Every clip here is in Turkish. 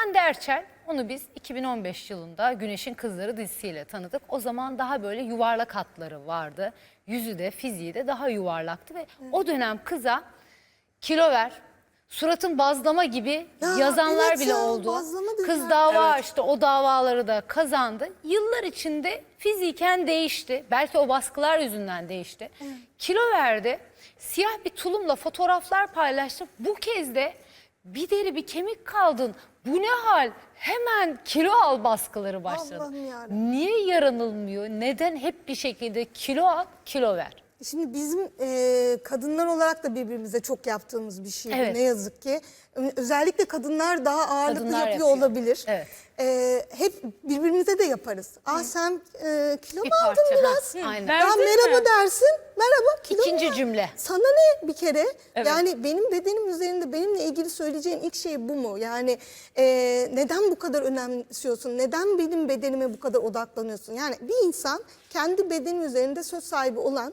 Hande Erçel onu biz 2015 yılında Güneşin Kızları dizisiyle tanıdık. O zaman daha böyle yuvarlak hatları vardı. Yüzü de fiziği de daha yuvarlaktı ve o dönem kıza kilo ver, suratın bazlama gibi Ya, yazanlar evet bile ya, oldu. bazlama. Kız dava açtı, o davaları da kazandı. Yıllar içinde fiziken değişti. Belki o baskılar yüzünden değişti. Kilo verdi. Siyah bir tulumla fotoğraflar paylaştı. Bu kez de bir deri bir kemik kaldın. Bu ne hal? Hemen kilo al baskıları başladı. Allah'ım yarabbim. Niye yaranılmıyor? Neden hep bir şekilde kilo al, kilo ver? Şimdi bizim e, kadınlar olarak da birbirimize çok yaptığımız bir şey Evet. ne yazık ki. Özellikle kadınlar daha ağırlıklı Kadınlar yapıyor, yapıyor. olabilir. Evet. E, hep birbirimize de yaparız. Aa sen e, kilo Bir mu aldın parça, ha, biraz? hı, aynen. Ya Verdin merhaba mi? dersin. Merhaba kilo mu İkinci cümle. Sana ne bir kere? Evet. Yani benim bedenim üzerinde benimle ilgili söyleyeceğin ilk şey bu mu? Yani e, neden bu kadar önemsiyorsun? Neden benim bedenime bu kadar odaklanıyorsun? Yani bir insan kendi bedeni üzerinde söz sahibi olan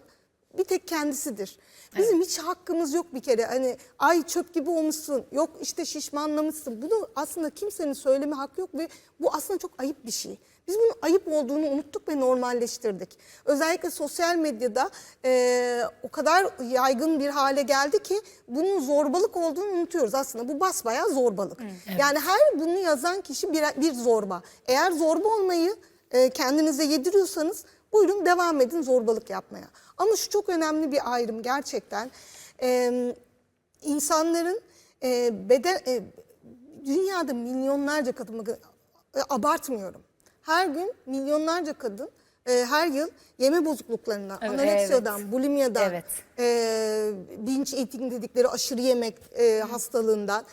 bir tek kendisidir. Bizim hiç hakkımız yok bir kere. Hani ay çöp gibi olmuşsun. Yok işte şişmanlamışsın. Bunu aslında kimsenin söyleme hakkı yok ve bu aslında çok ayıp bir şey. Biz bunun ayıp olduğunu unuttuk ve normalleştirdik. Özellikle sosyal medyada e, o kadar yaygın bir hale geldi ki bunun zorbalık olduğunu unutuyoruz aslında. Bu basbayağı zorbalık. Yani her bunu yazan kişi bir, bir zorba. Eğer zorba olmayı e, kendinize yediriyorsanız buyurun devam edin zorbalık yapmaya. Ama şu çok önemli bir ayrım gerçekten. E, insanların e, beden e, dünyada milyonlarca kadın e, abartmıyorum. Her gün milyonlarca kadın e, her yıl yeme bozukluklarından, Evet. anoreksiyadan, bulimyadan, Evet. e, binge eating dedikleri aşırı yemek e, hastalığından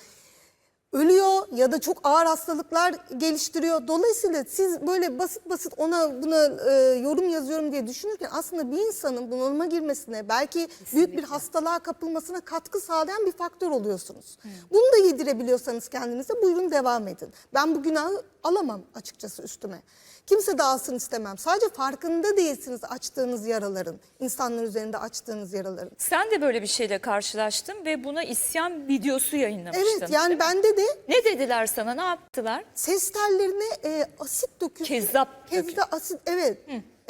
ölüyor ya da çok ağır hastalıklar geliştiriyor. Dolayısıyla siz böyle basit basit ona buna e, yorum yazıyorum diye düşünürken aslında bir insanın bunalıma girmesine belki büyük bir hastalığa kapılmasına katkı sağlayan bir faktör oluyorsunuz. Bunu da yedirebiliyorsanız kendinize buyurun devam edin. Ben bu günahı alamam açıkçası üstüme. Kimse de alsın istemem. Sadece farkında değilsiniz açtığınız yaraların, insanlar üzerinde açtığınız yaraların. Sen de böyle bir şeyle karşılaştın ve buna isyan videosu yayınlamıştın. Evet yani bende de Ne dediler sana? Ne yaptılar? ses tellerine e, asit dökülsün. Kezzap Kezde asit evet.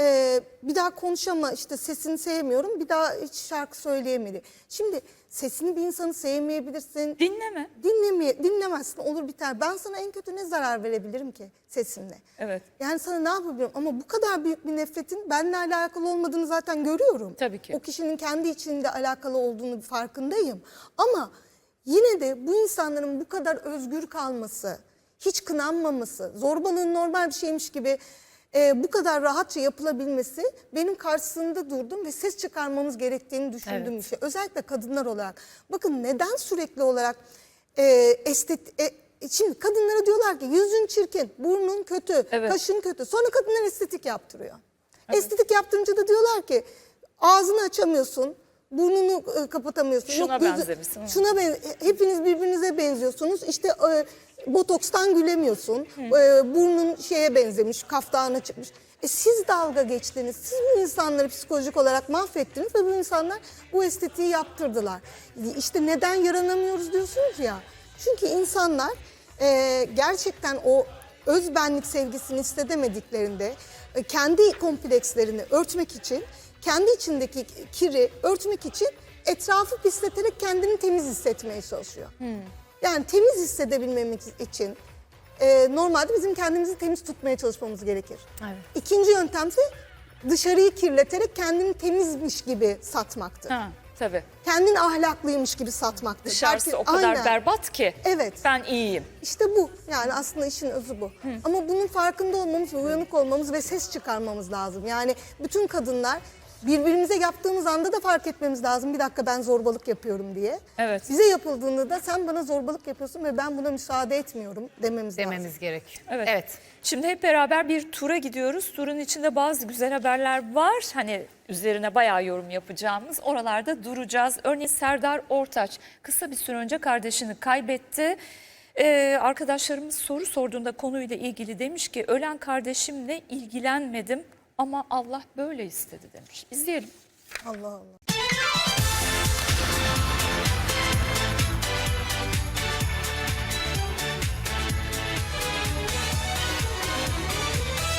E, bir daha konuşama işte sesini sevmiyorum bir daha hiç şarkı söyleyemedi. Şimdi sesini bir insanı sevmeyebilirsin. Dinleme. Dinlemeye, dinlemezsin olur biter. Ben sana en kötü ne zarar verebilirim ki sesinle? Evet. Yani sana ne yapabilirim? Ama bu kadar büyük bir nefretin benimle alakalı olmadığını zaten görüyorum. Tabii ki. O kişinin kendi içinde alakalı olduğunu farkındayım. Ama yine de bu insanların bu kadar özgür kalması, hiç kınanmaması, zorbalığın normal bir şeymiş gibi e, bu kadar rahatça yapılabilmesi benim karşısında durdum ve ses çıkarmamız gerektiğini düşündüğüm Evet. bir şey. Özellikle kadınlar olarak. Bakın neden sürekli olarak e, estet, e, şimdi kadınlara diyorlar ki yüzün çirkin, burnun kötü, Evet. kaşın kötü. Sonra kadınlar estetik yaptırıyor. Estetik yaptırınca da diyorlar ki ağzını açamıyorsun, burnunu e, kapatamıyorsun. Şuna gözü- benzemişsin. Şuna ben, hepiniz birbirinize benziyorsunuz. İşte e, botokstan gülemiyorsun. E, burnun şeye benzemiş, kaftağına çıkmış. E siz dalga geçtiniz. Siz bu insanları psikolojik olarak mahvettiniz ve bu insanlar bu estetiği yaptırdılar. İşte neden yaranamıyoruz diyorsunuz ya. Çünkü insanlar e, gerçekten o özbenlik sevgisini hissedemediklerinde e, kendi komplekslerini örtmek için, kendi içindeki kiri örtmek için etrafı pisleterek kendini temiz hissetmeye çalışıyor. Yani temiz hissedebilmemiz için e, normalde bizim kendimizi temiz tutmaya çalışmamız gerekir. Evet. İkinci yöntem ise dışarıyı kirleterek kendini temizmiş gibi satmaktır. Ha, tabii. Kendin ahlaklıymış gibi satmaktır. Dışarısı Belki- o kadar Aynen. berbat ki. Evet. Ben iyiyim. İşte bu. Yani aslında işin özü bu. Ama bunun farkında olmamız, ve uyanık olmamız ve ses çıkarmamız lazım. Yani bütün kadınlar birbirimize yaptığımız anda da fark etmemiz lazım. Bir dakika ben zorbalık yapıyorum diye. Evet. Bize yapıldığında da sen bana zorbalık yapıyorsun ve ben buna müsaade etmiyorum dememiz, lazım. Dememiz gerekiyor. Evet. evet. Şimdi hep beraber bir tura gidiyoruz. Turun içinde bazı güzel haberler var. Hani üzerine bayağı yorum yapacağımız. Oralarda duracağız. Örneğin Serdar Ortaç kısa bir süre önce kardeşini kaybetti. Ee, arkadaşlarımız soru sorduğunda konuyla ilgili demiş ki ölen kardeşimle ilgilenmedim ama Allah böyle istedi demiş. İzleyelim. Allah Allah.